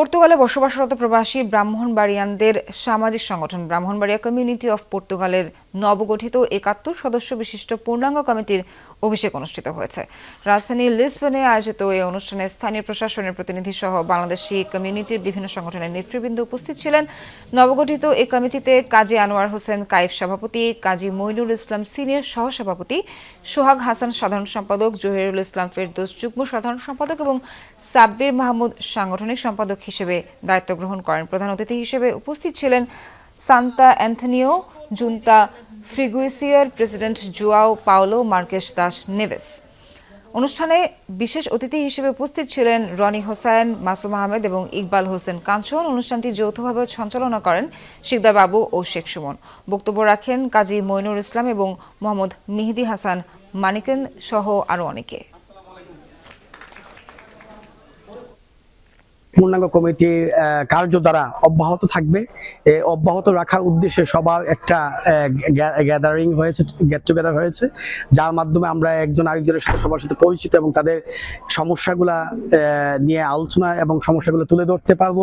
পর্তুগালে বসবাসরত প্রবাসী ব্রাহ্মণবাড়িয়ানদের সামাজিক সংগঠন ব্রাহ্মণবাড়িয়া কমিউনিটি অফ পর্তুগালের নবগঠিত একাত্তর সদস্য বিশিষ্ট পূর্ণাঙ্গ কমিটির অভিষেক অনুষ্ঠিত হয়েছে। রাজধানীর লিসবনে আয়োজিত এই অনুষ্ঠানে স্থানীয় প্রশাসনের প্রতিনিধি সহ বাংলাদেশি কমিউনিটির বিভিন্ন সংগঠনের নেতৃবৃন্দ উপস্থিত ছিলেন। নবগঠিত এই কমিটিতে কাজী আনোয়ার হোসেন কাইফ সভাপতি, কাজী মইনুল ইসলাম সিনিয়র সহসভাপতি, সোহাগ হাসান সাধারণ সম্পাদক, জহিরুল ইসলাম ফেরদৌস যুগ্ম সাধারণ সম্পাদক এবং সাব্বির মাহমুদ সাংগঠনিক সম্পাদক হিসেবে দায়িত্ব গ্রহণ করেন। প্রধান অতিথি হিসেবে উপস্থিত ছিলেন Santa Antonio, Junta ফ্রিগুইসিয়ার president Joao Paulo Marques das Neves. অনুষ্ঠানে বিশেষ অতিথি হিসেবে উপস্থিত ছিলেন রনি হোসেন মাসুম আহমেদ এবং ইকবাল হোসেন কাঞ্চন। অনুষ্ঠানটি যৌথভাবে সঞ্চালনা করেন শিকদার বাবু ও শেখ সুমন। বক্তব্য রাখেন কাজী মইনুর ইসলাম এবং মোহাম্মদ মেহেদি হাসান মানিকেন সহ আরও অনেকে। পূর্ণাঙ্গ কমিটি কার্য দ্বারা অব্যাহত থাকবে। অব্যাহত রাখার উদ্দেশ্যে সবার একটা গ্যাদারিং হয়েছে গেট টুগেদার হয়েছে। যার মাধ্যমে আমরা একজন আরেকজনের সাথে সবার সাথে পরিচিত এবং তাদের সমস্যাগুলা নিয়ে আলোচনা এবং সমস্যাগুলো তুলে ধরতে পারব।